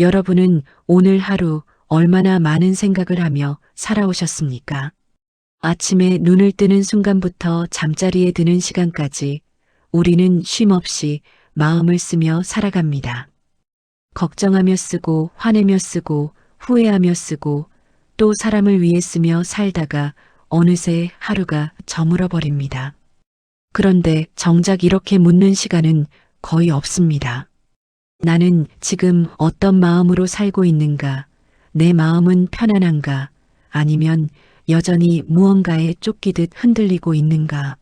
여러분은 오늘 하루 얼마나 많은 생각을 하며 살아오셨습니까? 아침에 눈을 뜨는 순간부터 잠자리에 드는 시간까지 우리는 쉼없이 마음을 쓰며 살아갑니다. 걱정하며 쓰고 화내며 쓰고 후회하며 쓰고 또 사람을 위해 쓰며 살다가 어느새 하루가 저물어 버립니다. 그런데 정작 이렇게 묻는 시간은 거의 없습니다. 나는 지금 어떤 마음으로 살고 있는가? 내 마음은 편안한가? 아니면 여전히 무언가에 쫓기듯 흔들리고 있는가?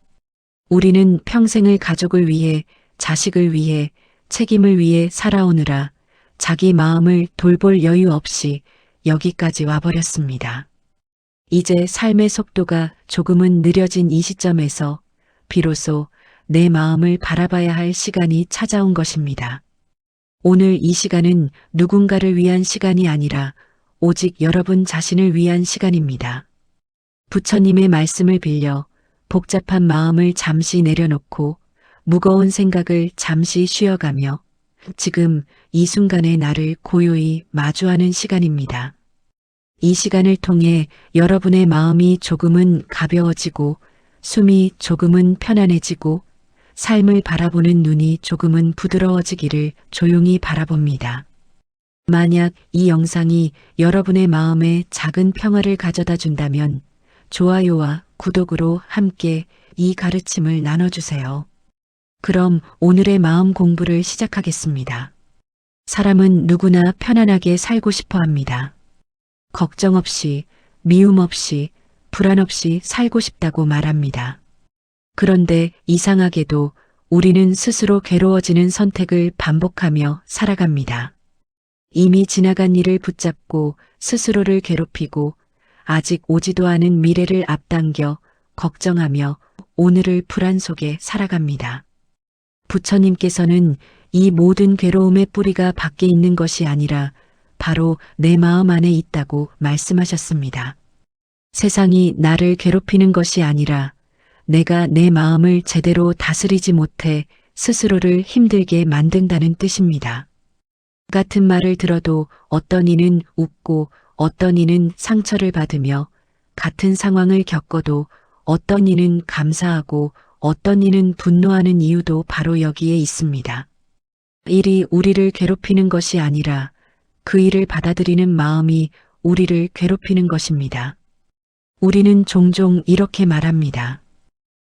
우리는 평생을 가족을 위해, 자식을 위해, 책임을 위해 살아오느라 자기 마음을 돌볼 여유 없이 여기까지 와버렸습니다. 이제 삶의 속도가 조금은 느려진 이 시점에서 비로소 내 마음을 바라봐야 할 시간이 찾아온 것입니다. 오늘 이 시간은 누군가를 위한 시간이 아니라 오직 여러분 자신을 위한 시간입니다. 부처님의 말씀을 빌려 복잡한 마음을 잠시 내려놓고 무거운 생각을 잠시 쉬어가며 지금 이 순간의 나를 고요히 마주하는 시간입니다. 이 시간을 통해 여러분의 마음이 조금은 가벼워지고 숨이 조금은 편안해지고 삶을 바라보는 눈이 조금은 부드러워지기를 조용히 바라봅니다. 만약 이 영상이 여러분의 마음에 작은 평화를 가져다 준다면 좋아요와 구독으로 함께 이 가르침을 나눠주세요. 그럼 오늘의 마음 공부를 시작하겠습니다. 사람은 누구나 편안하게 살고 싶어 합니다. 걱정 없이, 미움 없이, 불안 없이 살고 싶다고 말합니다. 그런데 이상하게도 우리는 스스로 괴로워지는 선택을 반복하며 살아갑니다. 이미 지나간 일을 붙잡고 스스로를 괴롭히고 아직 오지도 않은 미래를 앞당겨 걱정하며 오늘을 불안 속에 살아갑니다. 부처님께서는 이 모든 괴로움의 뿌리가 밖에 있는 것이 아니라 바로 내 마음 안에 있다고 말씀하셨습니다. 세상이 나를 괴롭히는 것이 아니라 내가 내 마음을 제대로 다스리지 못해 스스로를 힘들게 만든다는 뜻입니다. 같은 말을 들어도 어떤 이는 웃고 어떤 이는 상처를 받으며 같은 상황을 겪어도 어떤 이는 감사하고 어떤 이는 분노하는 이유도 바로 여기에 있습니다. 일이 우리를 괴롭히는 것이 아니라 그 일을 받아들이는 마음이 우리를 괴롭히는 것입니다. 우리는 종종 이렇게 말합니다.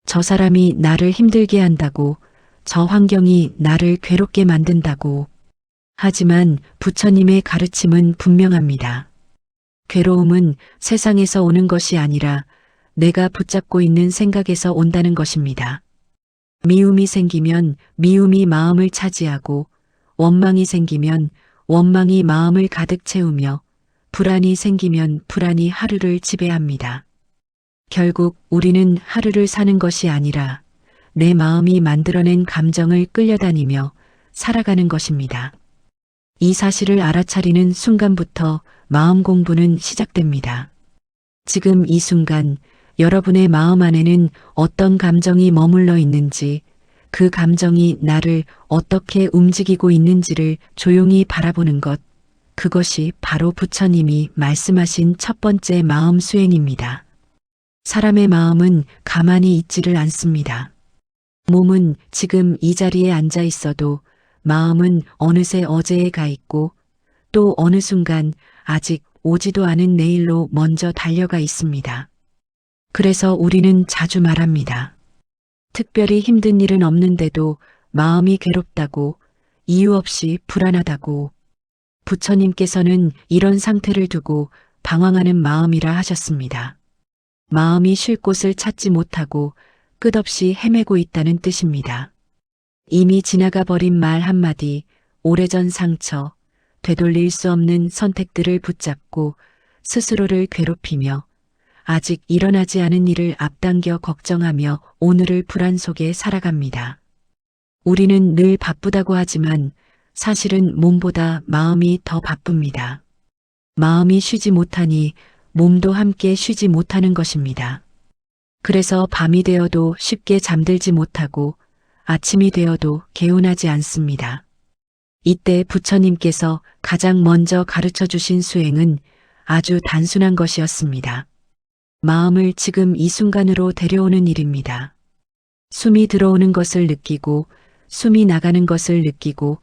저 사람이 나를 힘들게 한다고, 저 환경이 나를 괴롭게 만든다고. 하지만 부처님의 가르침은 분명합니다. 괴로움은 세상에서 오는 것이 아니라 내가 붙잡고 있는 생각에서 온다는 것입니다. 미움이 생기면 미움이 마음을 차지하고 원망이 생기면 원망이 마음을 가득 채우며 불안이 생기면 불안이 하루를 지배합니다. 결국 우리는 하루를 사는 것이 아니라 내 마음이 만들어낸 감정을 끌려다니며 살아가는 것입니다. 이 사실을 알아차리는 순간부터 마음 공부는 시작됩니다. 지금 이 순간 여러분의 마음 안에는 어떤 감정이 머물러 있는지 그 감정이 나를 어떻게 움직이고 있는지를 조용히 바라보는 것, 그것이 바로 부처님이 말씀하신 첫 번째 마음 수행입니다. 사람의 마음은 가만히 있지를 않습니다. 몸은 지금 이 자리에 앉아 있어도 마음은 어느새 어제에 가 있고 또 어느 순간 아직 오지도 않은 내일로 먼저 달려가 있습니다. 그래서 우리는 자주 말합니다. 특별히 힘든 일은 없는데도 마음이 괴롭다고 이유 없이 불안하다고 부처님께서는 이런 상태를 두고 방황하는 마음이라 하셨습니다. 마음이 쉴 곳을 찾지 못하고 끝없이 헤매고 있다는 뜻입니다. 이미 지나가 버린 말 한마디, 오래전 상처, 되돌릴 수 없는 선택들을 붙잡고 스스로를 괴롭히며 아직 일어나지 않은 일을 앞당겨 걱정하며 오늘을 불안 속에 살아갑니다. 우리는 늘 바쁘다고 하지만 사실은 몸보다 마음이 더 바쁩니다. 마음이 쉬지 못하니 몸도 함께 쉬지 못하는 것입니다. 그래서 밤이 되어도 쉽게 잠들지 못하고 아침이 되어도 개운하지 않습니다. 이때 부처님께서 가장 먼저 가르쳐 주신 수행은 아주 단순한 것이었습니다. 마음을 지금 이 순간으로 데려오는 일입니다. 숨이 들어오는 것을 느끼고 숨이 나가는 것을 느끼고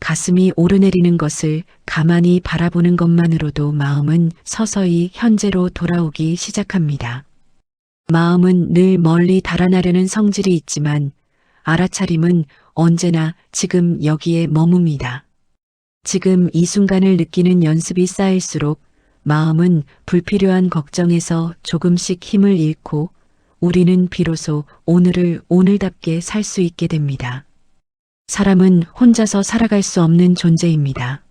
가슴이 오르내리는 것을 가만히 바라보는 것만으로도 마음은 서서히 현재로 돌아오기 시작합니다. 마음은 늘 멀리 달아나려는 성질이 있지만 알아차림은 언제나 지금 여기에 머뭅니다. 지금 이 순간을 느끼는 연습이 쌓일수록 마음은 불필요한 걱정에서 조금씩 힘을 잃고 우리는 비로소 오늘을 오늘답게 살 수 있게 됩니다. 사람은 혼자서 살아갈 수 없는 존재입니다.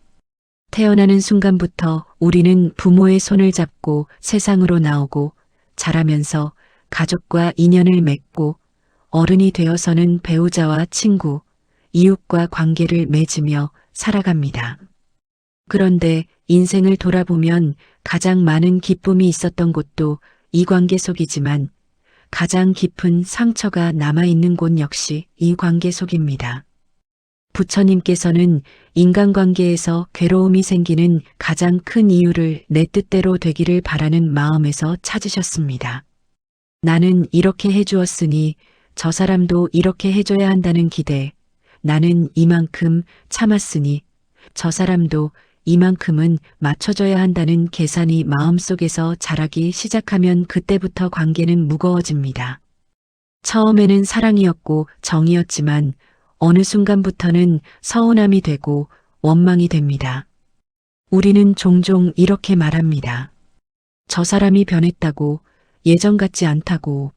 태어나는 순간부터 우리는 부모의 손을 잡고 세상으로 나오고 자라면서 가족과 인연을 맺고 어른이 되어서는 배우자와 친구, 이웃과 관계를 맺으며 살아갑니다. 그런데 인생을 돌아보면 가장 많은 기쁨이 있었던 곳도 이 관계 속이지만 가장 깊은 상처가 남아있는 곳 역시 이 관계 속입니다. 부처님께서는 인간관계에서 괴로움이 생기는 가장 큰 이유를 내 뜻대로 되기를 바라는 마음에서 찾으셨습니다. 나는 이렇게 해주었으니 저 사람도 이렇게 해줘야 한다는 기대, 나는 이만큼 참았으니 저 사람도 이만큼은 맞춰줘야 한다는 계산이 마음속에서 자라기 시작하면 그때부터 관계는 무거워집니다. 처음에는 사랑이었고 정이었지만 어느 순간부터는 서운함이 되고 원망이 됩니다. 우리는 종종 이렇게 말합니다. 저 사람이 변했다고, 예전 같지 않다고.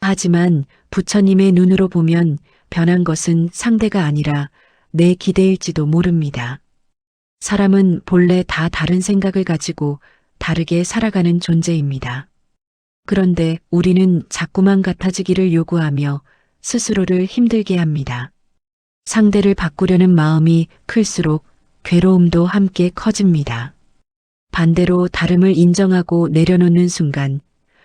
하지만 부처님의 눈으로 보면 변한 것은 상대가 아니라 내 기대일지도 모릅니다. 사람은 본래 다 다른 생각을 가지고 다르게 살아가는 존재입니다. 그런데 우리는 자꾸만 같아지기를 요구하며 스스로를 힘들게 합니다. 상대를 바꾸려는 마음이 클수록 괴로움도 함께 커집니다. 반대로 다름을 인정하고 내려놓는 순간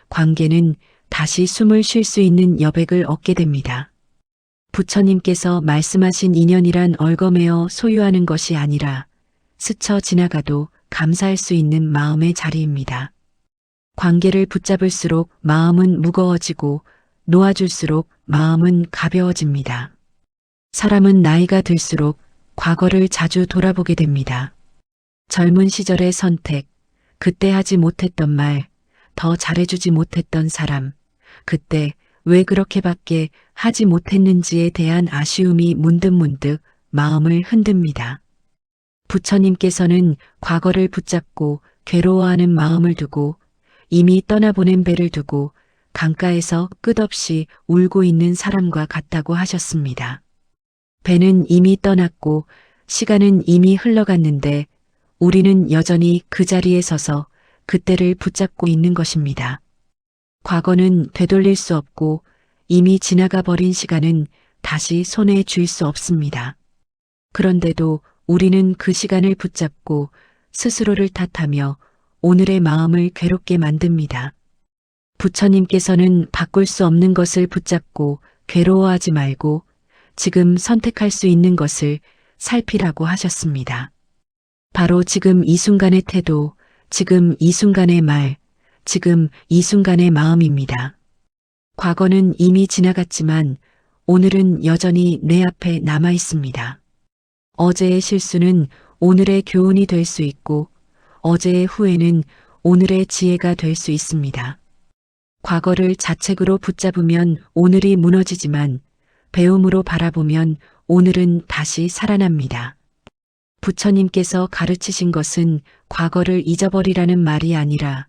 관계는 다시 숨을 쉴 수 있는 여백을 얻게 됩니다. 부처님께서 말씀하신 인연이란 얼거매어 소유하는 것이 아니라 스쳐 지나가도 감사할 수 있는 마음의 자리입니다. 관계를 붙잡을수록 마음은 무거워지고 놓아줄수록 마음은 가벼워집니다. 사람은 나이가 들수록 과거를 자주 돌아보게 됩니다. 젊은 시절의 선택, 그때 하지 못했던 말, 더 잘해주지 못했던 사람, 그때 왜 그렇게밖에 하지 못했는지에 대한 아쉬움이 문득문득 마음을 흔듭니다. 부처님께서는 과거를 붙잡고 괴로워하는 마음을 두고 이미 떠나보낸 배를 두고 강가에서 끝없이 울고 있는 사람과 같다고 하셨습니다. 배는 이미 떠났고 시간은 이미 흘러갔는데 우리는 여전히 그 자리에 서서 그때를 붙잡고 있는 것입니다. 과거는 되돌릴 수 없고 이미 지나가 버린 시간은 다시 손에 쥘 수 없습니다. 그런데도 우리는 그 시간을 붙잡고 스스로를 탓하며 오늘의 마음을 괴롭게 만듭니다. 부처님께서는 바꿀 수 없는 것을 붙잡고 괴로워하지 말고 지금 선택할 수 있는 것을 살피라고 하셨습니다. 바로 지금 이 순간의 태도, 지금 이 순간의 말, 지금 이 순간의 마음입니다. 과거는 이미 지나갔지만 오늘은 여전히 내 앞에 남아 있습니다. 어제의 실수는 오늘의 교훈이 될 수 있고 어제의 후회는 오늘의 지혜가 될 수 있습니다. 과거를 자책으로 붙잡으면 오늘이 무너지지만 배움으로 바라보면 오늘은 다시 살아납니다. 부처님께서 가르치신 것은 과거를 잊어버리라는 말이 아니라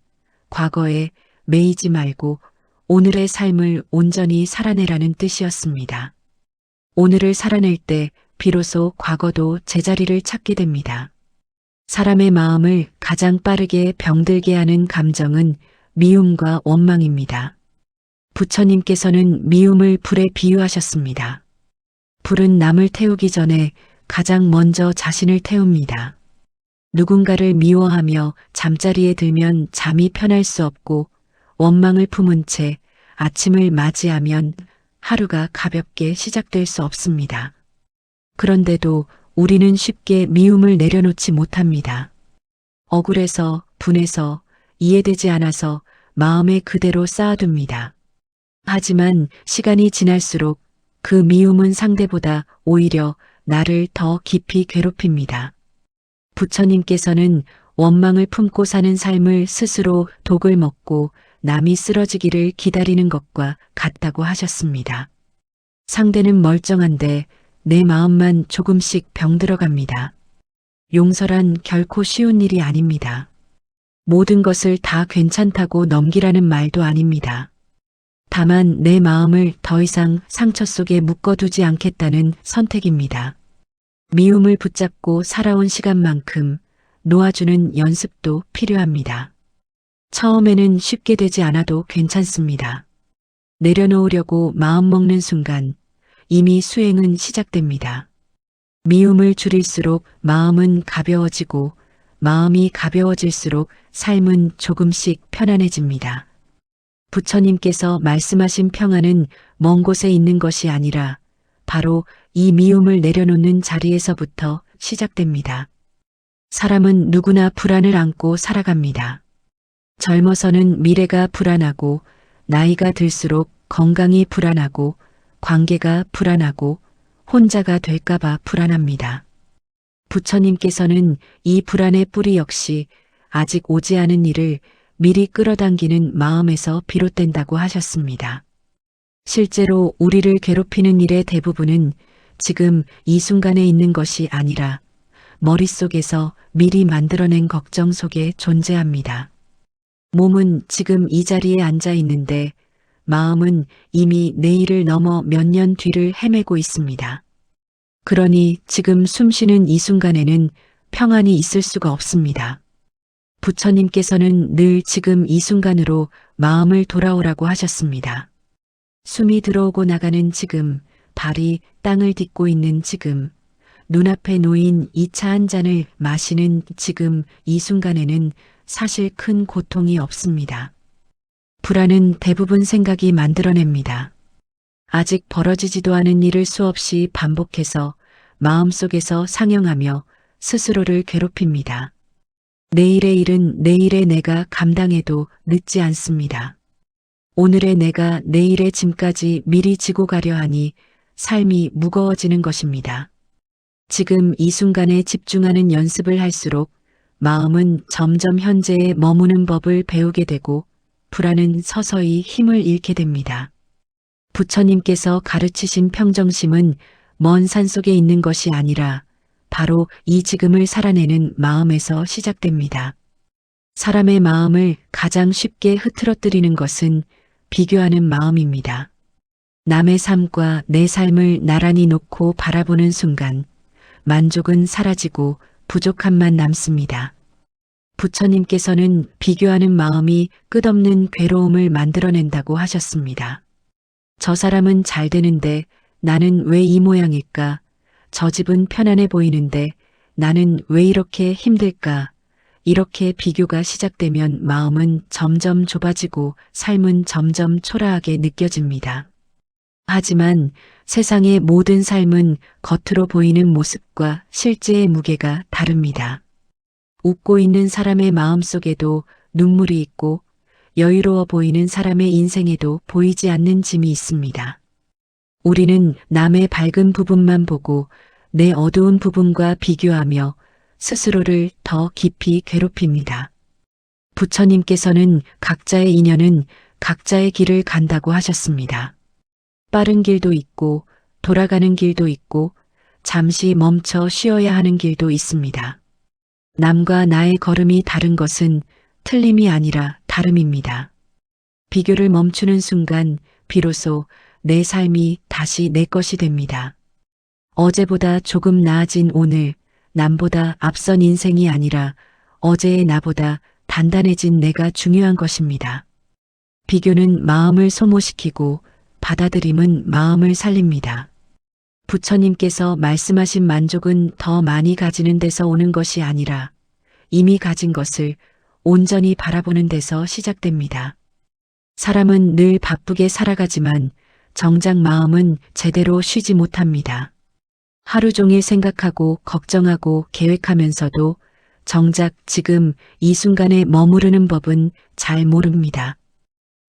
과거에 매이지 말고 오늘의 삶을 온전히 살아내라는 뜻이었습니다. 오늘을 살아낼 때 비로소 과거도 제자리를 찾게 됩니다. 사람의 마음을 가장 빠르게 병들게 하는 감정은 미움과 원망입니다. 부처님께서는 미움을 불에 비유하셨습니다. 불은 남을 태우기 전에 가장 먼저 자신을 태웁니다. 누군가를 미워하며 잠자리에 들면 잠이 편할 수 없고 원망을 품은 채 아침을 맞이하면 하루가 가볍게 시작될 수 없습니다. 그런데도 우리는 쉽게 미움을 내려놓지 못합니다. 억울해서, 분해서, 이해되지 않아서 마음에 그대로 쌓아둡니다. 하지만 시간이 지날수록 그 미움은 상대보다 오히려 나를 더 깊이 괴롭힙니다. 부처님께서는 원망을 품고 사는 삶을 스스로 독을 먹고 남이 쓰러지기를 기다리는 것과 같다고 하셨습니다. 상대는 멀쩡한데 내 마음만 조금씩 병들어갑니다. 용서란 결코 쉬운 일이 아닙니다. 모든 것을 다 괜찮다고 넘기라는 말도 아닙니다. 다만 내 마음을 더 이상 상처 속에 묶어두지 않겠다는 선택입니다. 미움을 붙잡고 살아온 시간만큼 놓아주는 연습도 필요합니다. 처음에는 쉽게 되지 않아도 괜찮습니다. 내려놓으려고 마음먹는 순간 이미 수행은 시작됩니다. 미움을 줄일수록 마음은 가벼워지고 마음이 가벼워질수록 삶은 조금씩 편안해집니다. 부처님께서 말씀하신 평안은 먼 곳에 있는 것이 아니라 바로 이 미움을 내려놓는 자리에서부터 시작됩니다. 사람은 누구나 불안을 안고 살아갑니다. 젊어서는 미래가 불안하고 나이가 들수록 건강이 불안하고 관계가 불안하고 혼자가 될까봐 불안합니다. 부처님께서는 이 불안의 뿌리 역시 아직 오지 않은 일을 미리 끌어당기는 마음에서 비롯된다고 하셨습니다. 실제로 우리를 괴롭히는 일의 대부분은 지금 이 순간에 있는 것이 아니라 머릿속에서 미리 만들어낸 걱정 속에 존재합니다. 몸은 지금 이 자리에 앉아 있는데 마음은 이미 내일을 넘어 몇 년 뒤를 헤매고 있습니다. 그러니 지금 숨 쉬는 이 순간에는 평안이 있을 수가 없습니다. 부처님께서는 늘 지금 이 순간으로 마음을 돌아오라고 하셨습니다. 숨이 들어오고 나가는 지금, 발이 땅을 딛고 있는 지금, 눈앞에 놓인 이 차 한 잔을 마시는 지금 이 순간에는 사실 큰 고통이 없습니다. 불안은 대부분 생각이 만들어냅니다. 아직 벌어지지도 않은 일을 수없이 반복해서 마음속에서 상영하며 스스로를 괴롭힙니다. 내일의 일은 내일의 내가 감당해도 늦지 않습니다. 오늘의 내가 내일의 짐까지 미리 지고 가려 하니 삶이 무거워지는 것입니다. 지금 이 순간에 집중하는 연습을 할수록 마음은 점점 현재에 머무는 법을 배우게 되고 불안은 서서히 힘을 잃게 됩니다. 부처님께서 가르치신 평정심은 먼 산 속에 있는 것이 아니라 바로 이 지금을 살아내는 마음에서 시작됩니다. 사람의 마음을 가장 쉽게 흐트러뜨리는 것은 비교하는 마음입니다. 남의 삶과 내 삶을 나란히 놓고 바라보는 순간 만족은 사라지고 부족함만 남습니다. 부처님께서는 비교하는 마음이 끝없는 괴로움을 만들어낸다고 하셨습니다. 저 사람은 잘 되는데 나는 왜 이 모양일까? 저 집은 편안해 보이는데 나는 왜 이렇게 힘들까? 이렇게 비교가 시작되면 마음은 점점 좁아지고 삶은 점점 초라하게 느껴집니다. 하지만 세상의 모든 삶은 겉으로 보이는 모습과 실제의 무게가 다릅니다. 웃고 있는 사람의 마음 속에도 눈물이 있고 여유로워 보이는 사람의 인생에도 보이지 않는 짐이 있습니다. 우리는 남의 밝은 부분만 보고 내 어두운 부분과 비교하며 스스로를 더 깊이 괴롭힙니다. 부처님께서는 각자의 인연은 각자의 길을 간다고 하셨습니다. 빠른 길도 있고 돌아가는 길도 있고 잠시 멈춰 쉬어야 하는 길도 있습니다. 남과 나의 걸음이 다른 것은 틀림이 아니라 다름입니다. 비교를 멈추는 순간 비로소 내 삶이 다시 내 것이 됩니다. 어제보다 조금 나아진 오늘, 남보다 앞선 인생이 아니라 어제의 나보다 단단해진 내가 중요한 것입니다. 비교는 마음을 소모시키고 받아들임은 마음을 살립니다. 부처님께서 말씀하신 만족은 더 많이 가지는 데서 오는 것이 아니라 이미 가진 것을 온전히 바라보는 데서 시작됩니다. 사람은 늘 바쁘게 살아가지만 정작 마음은 제대로 쉬지 못합니다. 하루 종일 생각하고 걱정하고 계획하면서도 정작 지금 이 순간에 머무르는 법은 잘 모릅니다.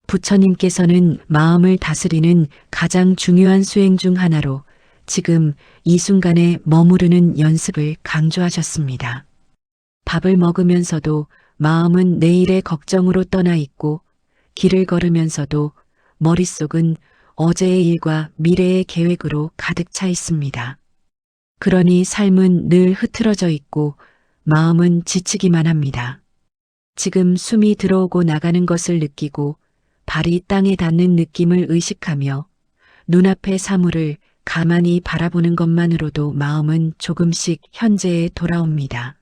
부처님께서는 마음을 다스리는 가장 중요한 수행 중 하나로 지금 이 순간에 머무르는 연습을 강조하셨습니다. 밥을 먹으면서도 마음은 내일의 걱정으로 떠나 있고 길을 걸으면서도 머릿속은 어제의 일과 미래의 계획으로 가득 차 있습니다. 그러니 삶은 늘 흐트러져 있고 마음은 지치기만 합니다. 지금 숨이 들어오고 나가는 것을 느끼고 발이 땅에 닿는 느낌을 의식하며 눈앞의 사물을 가만히 바라보는 것만으로도 마음은 조금씩 현재에 돌아옵니다.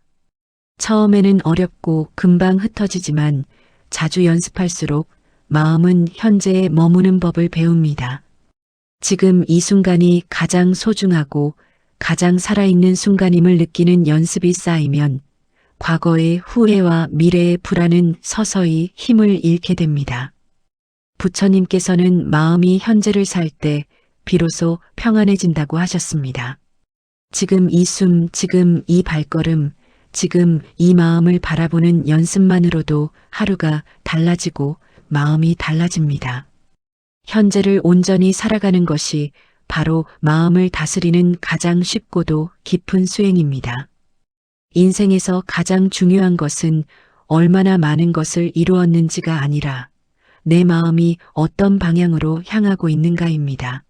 처음에는 어렵고 금방 흩어지지만 자주 연습할수록 마음은 현재에 머무는 법을 배웁니다. 지금 이 순간이 가장 소중하고 가장 살아있는 순간임을 느끼는 연습이 쌓이면 과거의 후회와 미래의 불안은 서서히 힘을 잃게 됩니다. 부처님께서는 마음이 현재를 살 때 비로소 평안해진다고 하셨습니다. 지금 이 숨, 지금 이 발걸음, 지금 이 마음을 바라보는 연습만으로도 하루가 달라지고 마음이 달라집니다. 현재를 온전히 살아가는 것이 바로 마음을 다스리는 가장 쉽고도 깊은 수행입니다. 인생에서 가장 중요한 것은 얼마나 많은 것을 이루었는지가 아니라 내 마음이 어떤 방향으로 향하고 있는가입니다.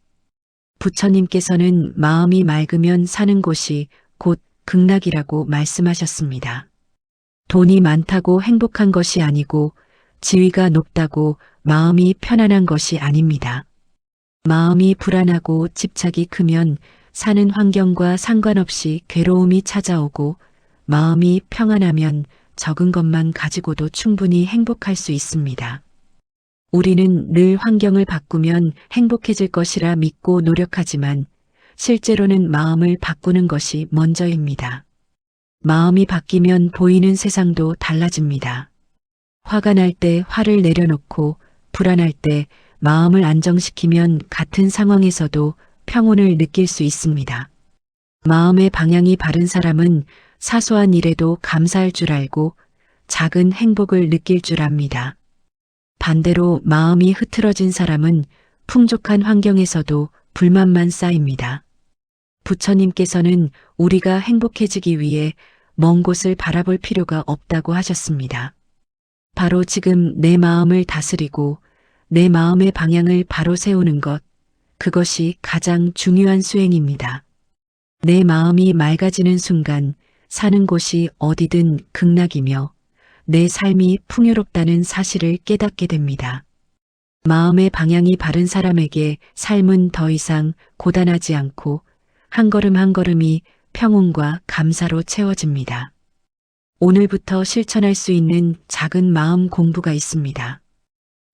부처님께서는 마음이 맑으면 사는 곳이 곧 극락이라고 말씀하셨습니다. 돈이 많다고 행복한 것이 아니고 지위가 높다고 마음이 편안한 것이 아닙니다. 마음이 불안하고 집착이 크면 사는 환경과 상관없이 괴로움이 찾아오고 마음이 평안하면 적은 것만 가지고도 충분히 행복할 수 있습니다. 우리는 늘 환경을 바꾸면 행복해질 것이라 믿고 노력하지만 실제로는 마음을 바꾸는 것이 먼저입니다. 마음이 바뀌면 보이는 세상도 달라집니다. 화가 날 때 화를 내려놓고 불안할 때 마음을 안정시키면 같은 상황에서도 평온을 느낄 수 있습니다. 마음의 방향이 바른 사람은 사소한 일에도 감사할 줄 알고 작은 행복을 느낄 줄 압니다. 반대로 마음이 흐트러진 사람은 풍족한 환경에서도 불만만 쌓입니다. 부처님께서는 우리가 행복해지기 위해 먼 곳을 바라볼 필요가 없다고 하셨습니다. 바로 지금 내 마음을 다스리고 내 마음의 방향을 바로 세우는 것, 그것이 가장 중요한 수행입니다. 내 마음이 맑아지는 순간 사는 곳이 어디든 극락이며 내 삶이 풍요롭다는 사실을 깨닫게 됩니다. 마음의 방향이 바른 사람에게 삶은 더 이상 고단하지 않고 한 걸음 한 걸음이 평온과 감사로 채워집니다. 오늘부터 실천할 수 있는 작은 마음 공부가 있습니다.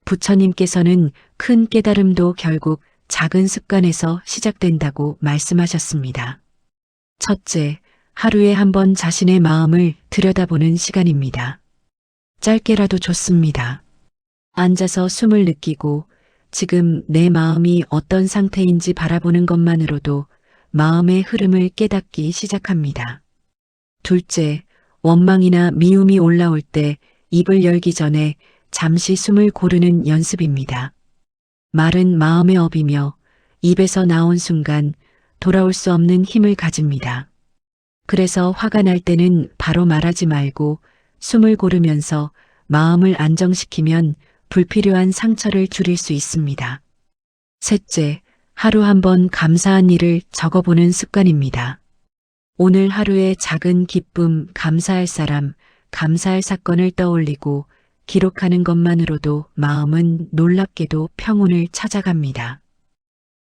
부처님께서는 큰 깨달음도 결국 작은 습관에서 시작된다고 말씀하셨습니다. 첫째, 하루에 한 번 자신의 마음을 들여다보는 시간입니다. 짧게라도 좋습니다. 앉아서 숨을 느끼고 지금 내 마음이 어떤 상태인지 바라보는 것만으로도 마음의 흐름을 깨닫기 시작합니다. 둘째, 원망이나 미움이 올라올 때 입을 열기 전에 잠시 숨을 고르는 연습입니다. 말은 마음의 업이며 입에서 나온 순간 돌아올 수 없는 힘을 가집니다. 그래서 화가 날 때는 바로 말하지 말고 숨을 고르면서 마음을 안정시키면 불필요한 상처를 줄일 수 있습니다. 셋째, 하루 한 번 감사한 일을 적어보는 습관입니다. 오늘 하루의 작은 기쁨, 감사할 사람, 감사할 사건을 떠올리고 기록하는 것만으로도 마음은 놀랍게도 평온을 찾아갑니다.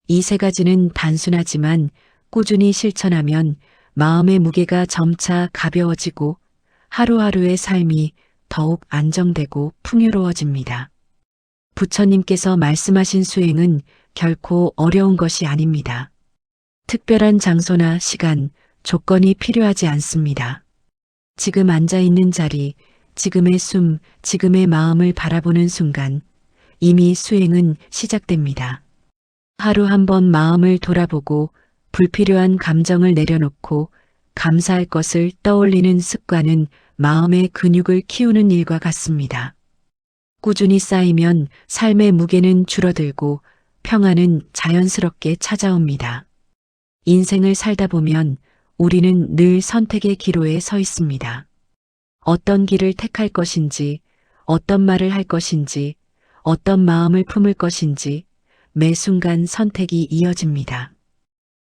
이 세 가지는 단순하지만 꾸준히 실천하면 마음의 무게가 점차 가벼워지고 하루하루의 삶이 더욱 안정되고 풍요로워집니다. 부처님께서 말씀하신 수행은 결코 어려운 것이 아닙니다. 특별한 장소나 시간, 조건이 필요하지 않습니다. 지금 앉아 있는 자리, 지금의 숨, 지금의 마음을 바라보는 순간 이미 수행은 시작됩니다. 하루 한 번 마음을 돌아보고 불필요한 감정을 내려놓고 감사할 것을 떠올리는 습관은 마음의 근육을 키우는 일과 같습니다. 꾸준히 쌓이면 삶의 무게는 줄어들고 평안은 자연스럽게 찾아옵니다. 인생을 살다 보면 우리는 늘 선택의 기로에 서 있습니다. 어떤 길을 택할 것인지, 어떤 말을 할 것인지, 어떤 마음을 품을 것인지 매 순간 선택이 이어집니다.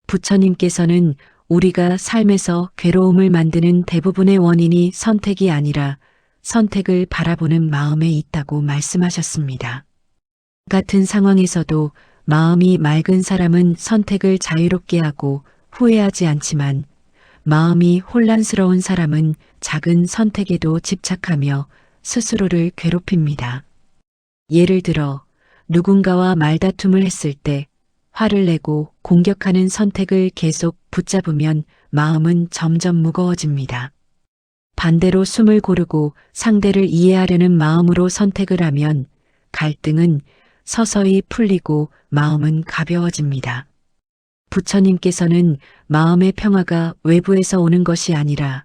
부처님께서는 우리가 삶에서 괴로움을 만드는 대부분의 원인이 선택이 아니라 선택을 바라보는 마음에 있다고 말씀하셨습니다. 같은 상황에서도 마음이 맑은 사람은 선택을 자유롭게 하고 후회하지 않지만 마음이 혼란스러운 사람은 작은 선택에도 집착하며 스스로를 괴롭힙니다. 예를 들어 누군가와 말다툼을 했을 때 화를 내고 공격하는 선택을 계속 붙잡으면 마음은 점점 무거워집니다. 반대로 숨을 고르고 상대를 이해하려는 마음으로 선택을 하면 갈등은 서서히 풀리고 마음은 가벼워집니다. 부처님께서는 마음의 평화가 외부에서 오는 것이 아니라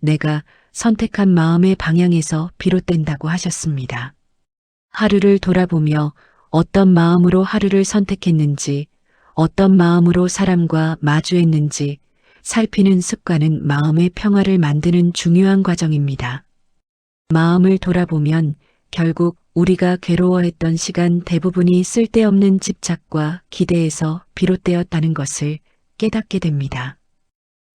내가 선택한 마음의 방향에서 비롯된다고 하셨습니다. 하루를 돌아보며 어떤 마음으로 하루를 선택했는지, 어떤 마음으로 사람과 마주했는지 살피는 습관은 마음의 평화를 만드는 중요한 과정입니다. 마음을 돌아보면 결국 우리가 괴로워했던 시간 대부분이 쓸데없는 집착과 기대에서 비롯되었다는 것을 깨닫게 됩니다.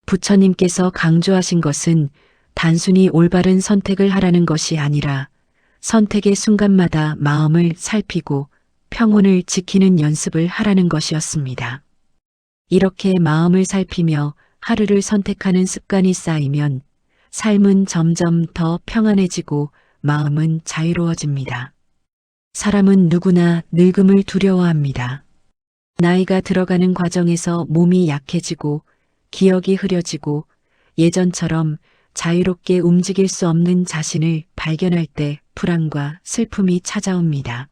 부처님께서 강조하신 것은 단순히 올바른 선택을 하라는 것이 아니라 선택의 순간마다 마음을 살피고 평온을 지키는 연습을 하라는 것이었습니다. 이렇게 마음을 살피며 하루를 선택하는 습관이 쌓이면 삶은 점점 더 평안해지고 마음은 자유로워집니다. 사람은 누구나 늙음을 두려워합니다. 나이가 들어가는 과정에서 몸이 약해지고 기억이 흐려지고 예전처럼 자유롭게 움직일 수 없는 자신을 발견할 때 불안과 슬픔이 찾아옵니다.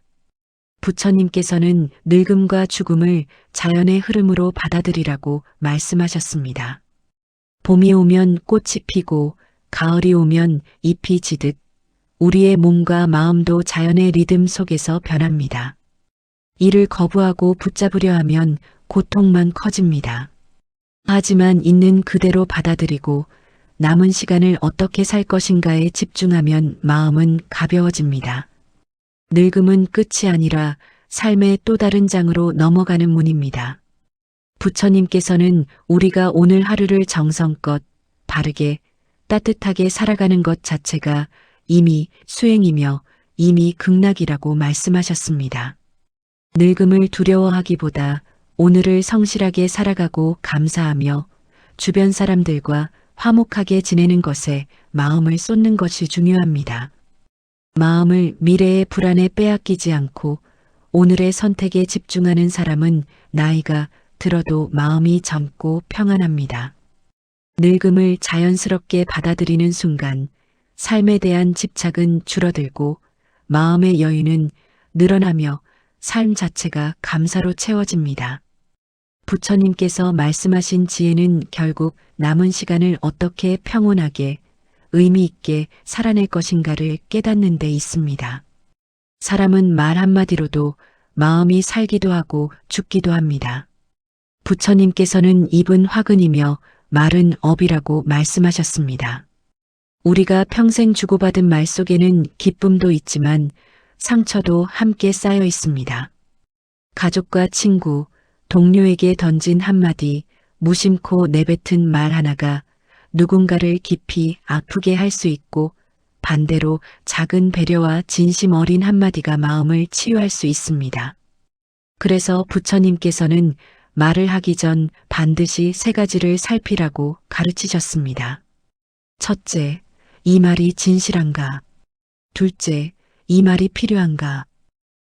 부처님께서는 늙음과 죽음을 자연의 흐름으로 받아들이라고 말씀하셨습니다. 봄이 오면 꽃이 피고 가을이 오면 잎이 지듯 우리의 몸과 마음도 자연의 리듬 속에서 변합니다. 이를 거부하고 붙잡으려 하면 고통만 커집니다. 하지만 있는 그대로 받아들이고 남은 시간을 어떻게 살 것인가에 집중하면 마음은 가벼워집니다. 늙음은 끝이 아니라 삶의 또 다른 장으로 넘어가는 문입니다. 부처님께서는 우리가 오늘 하루를 정성껏 바르게 따뜻하게 살아가는 것 자체가 이미 수행이며 이미 극락이라고 말씀하셨습니다. 늙음을 두려워하기보다 오늘을 성실하게 살아가고 감사하며 주변 사람들과 화목하게 지내는 것에 마음을 쏟는 것이 중요합니다. 마음을 미래의 불안에 빼앗기지 않고 오늘의 선택에 집중하는 사람은 나이가 들어도 마음이 젊고 평안합니다. 늙음을 자연스럽게 받아들이는 순간 삶에 대한 집착은 줄어들고 마음의 여유는 늘어나며 삶 자체가 감사로 채워집니다. 부처님께서 말씀하신 지혜는 결국 남은 시간을 어떻게 평온하게 의미 있게 살아낼 것인가를 깨닫는 데 있습니다. 사람은 말 한마디로도 마음이 살기도 하고 죽기도 합니다. 부처님께서는 입은 화근이며 말은 업이라고 말씀하셨습니다. 우리가 평생 주고받은 말 속에는 기쁨도 있지만 상처도 함께 쌓여 있습니다. 가족과 친구, 동료에게 던진 한마디, 무심코 내뱉은 말 하나가 누군가를 깊이 아프게 할 수 있고 반대로 작은 배려와 진심 어린 한마디가 마음을 치유할 수 있습니다. 그래서 부처님께서는 말을 하기 전 반드시 세 가지를 살피라고 가르치셨습니다. 첫째, 이 말이 진실한가? 둘째, 이 말이 필요한가?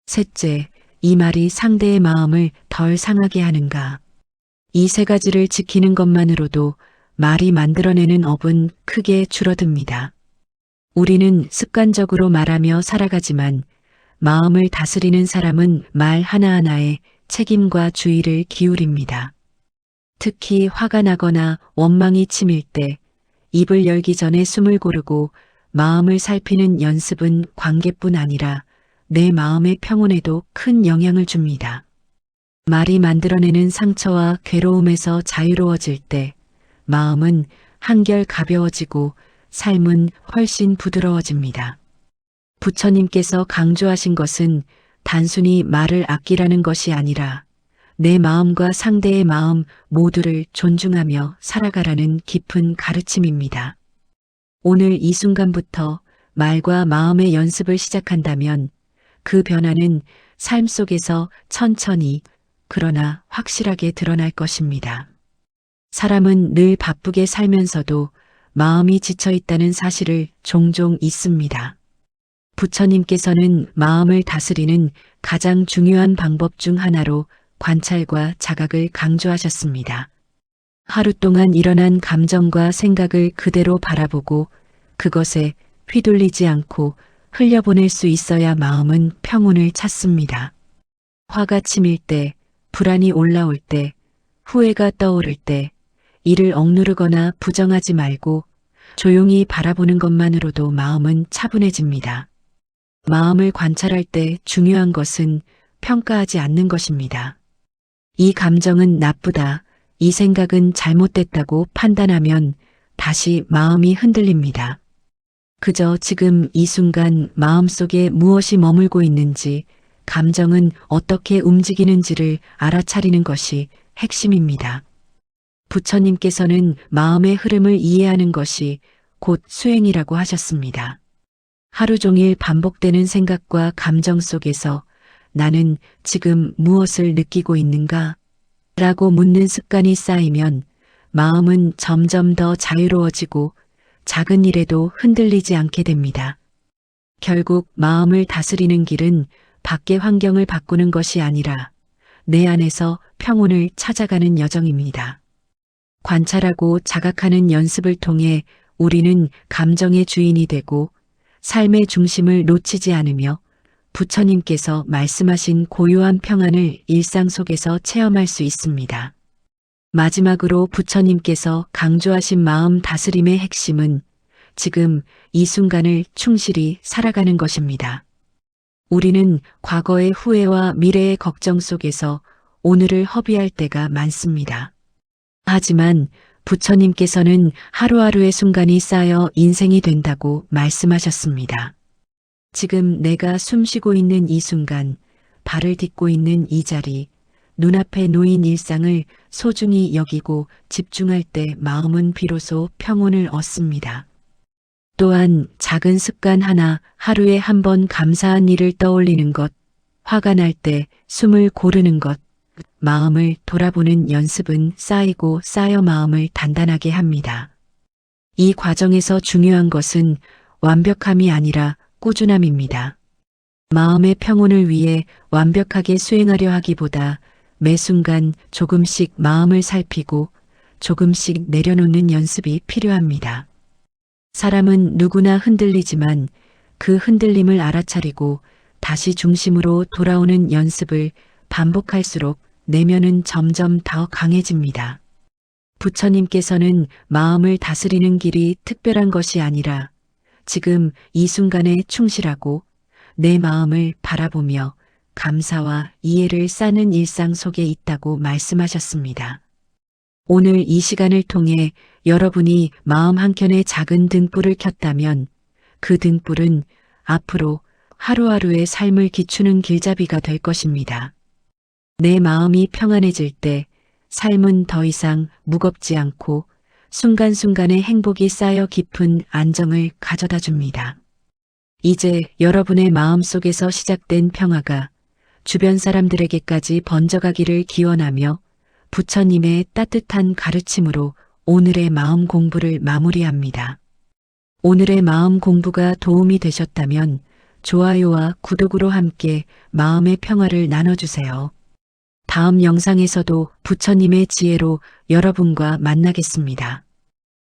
셋째, 이 말이 상대의 마음을 덜 상하게 하는가. 이 세 가지를 지키는 것만으로도 말이 만들어내는 업은 크게 줄어듭니다. 우리는 습관적으로 말하며 살아가지만 마음을 다스리는 사람은 말 하나하나에 책임과 주의를 기울입니다. 특히 화가 나거나 원망이 치밀 때 입을 열기 전에 숨을 고르고 마음을 살피는 연습은 관계뿐 아니라 내 마음의 평온에도 큰 영향을 줍니다. 말이 만들어내는 상처와 괴로움에서 자유로워질 때 마음은 한결 가벼워지고 삶은 훨씬 부드러워집니다. 부처님께서 강조하신 것은 단순히 말을 아끼라는 것이 아니라 내 마음과 상대의 마음 모두를 존중하며 살아가라는 깊은 가르침입니다. 오늘 이 순간부터 말과 마음의 연습을 시작한다면 그 변화는 삶 속에서 천천히 그러나 확실하게 드러날 것입니다. 사람은 늘 바쁘게 살면서도 마음이 지쳐 있다는 사실을 종종 잊습니다. 부처님께서는 마음을 다스리는 가장 중요한 방법 중 하나로 관찰과 자각을 강조하셨습니다. 하루 동안 일어난 감정과 생각을 그대로 바라보고 그것에 휘둘리지 않고 흘려보낼 수 있어야 마음은 평온을 찾습니다. 화가 치밀 때, 불안이 올라올 때, 후회가 떠오를 때, 이를 억누르거나 부정하지 말고 조용히 바라보는 것만으로도 마음은 차분해집니다. 마음을 관찰할 때 중요한 것은 평가하지 않는 것입니다. 이 감정은 나쁘다, 이 생각은 잘못됐다고 판단하면 다시 마음이 흔들립니다. 그저 지금 이 순간 마음속에 무엇이 머물고 있는지, 감정은 어떻게 움직이는지를 알아차리는 것이 핵심입니다. 부처님께서는 마음의 흐름을 이해하는 것이 곧 수행이라고 하셨습니다. 하루 종일 반복되는 생각과 감정 속에서 나는 지금 무엇을 느끼고 있는가? 라고 묻는 습관이 쌓이면 마음은 점점 더 자유로워지고 작은 일에도 흔들리지 않게 됩니다. 결국 마음을 다스리는 길은 밖의 환경을 바꾸는 것이 아니라 내 안에서 평온을 찾아가는 여정입니다. 관찰하고 자각하는 연습을 통해 우리는 감정의 주인이 되고 삶의 중심을 놓치지 않으며 부처님께서 말씀하신 고요한 평안을 일상 속에서 체험할 수 있습니다. 마지막으로 부처님께서 강조하신 마음 다스림의 핵심은 지금 이 순간을 충실히 살아가는 것입니다. 우리는 과거의 후회와 미래의 걱정 속에서 오늘을 허비할 때가 많습니다. 하지만 부처님께서는 하루하루의 순간이 쌓여 인생이 된다고 말씀하셨습니다. 지금 내가 숨 쉬고 있는 이 순간, 발을 딛고 있는 이 자리, 눈앞에 놓인 일상을 소중히 여기고 집중할 때 마음은 비로소 평온을 얻습니다. 또한 작은 습관 하나 하루에 한 번 감사한 일을 떠올리는 것, 화가 날 때 숨을 고르는 것, 마음을 돌아보는 연습은 쌓이고 쌓여 마음을 단단하게 합니다. 이 과정에서 중요한 것은 완벽함이 아니라 꾸준함입니다. 마음의 평온을 위해 완벽하게 수행하려 하기보다 매 순간 조금씩 마음을 살피고 조금씩 내려놓는 연습이 필요합니다. 사람은 누구나 흔들리지만 그 흔들림을 알아차리고 다시 중심으로 돌아오는 연습을 반복할수록 내면은 점점 더 강해집니다. 부처님께서는 마음을 다스리는 길이 특별한 것이 아니라 지금 이 순간에 충실하고 내 마음을 바라보며 감사와 이해를 쌓는 일상 속에 있다고 말씀하셨습니다. 오늘 이 시간을 통해 여러분이 마음 한켠에 작은 등불을 켰다면 그 등불은 앞으로 하루하루의 삶을 기추는 길잡이가 될 것입니다. 내 마음이 평안해질 때 삶은 더 이상 무겁지 않고 순간순간의 행복이 쌓여 깊은 안정을 가져다 줍니다. 이제 여러분의 마음 속에서 시작된 평화가 주변 사람들에게까지 번져가기를 기원하며 부처님의 따뜻한 가르침으로 오늘의 마음 공부를 마무리합니다. 오늘의 마음 공부가 도움이 되셨다면 좋아요와 구독으로 함께 마음의 평화를 나눠주세요. 다음 영상에서도 부처님의 지혜로 여러분과 만나겠습니다.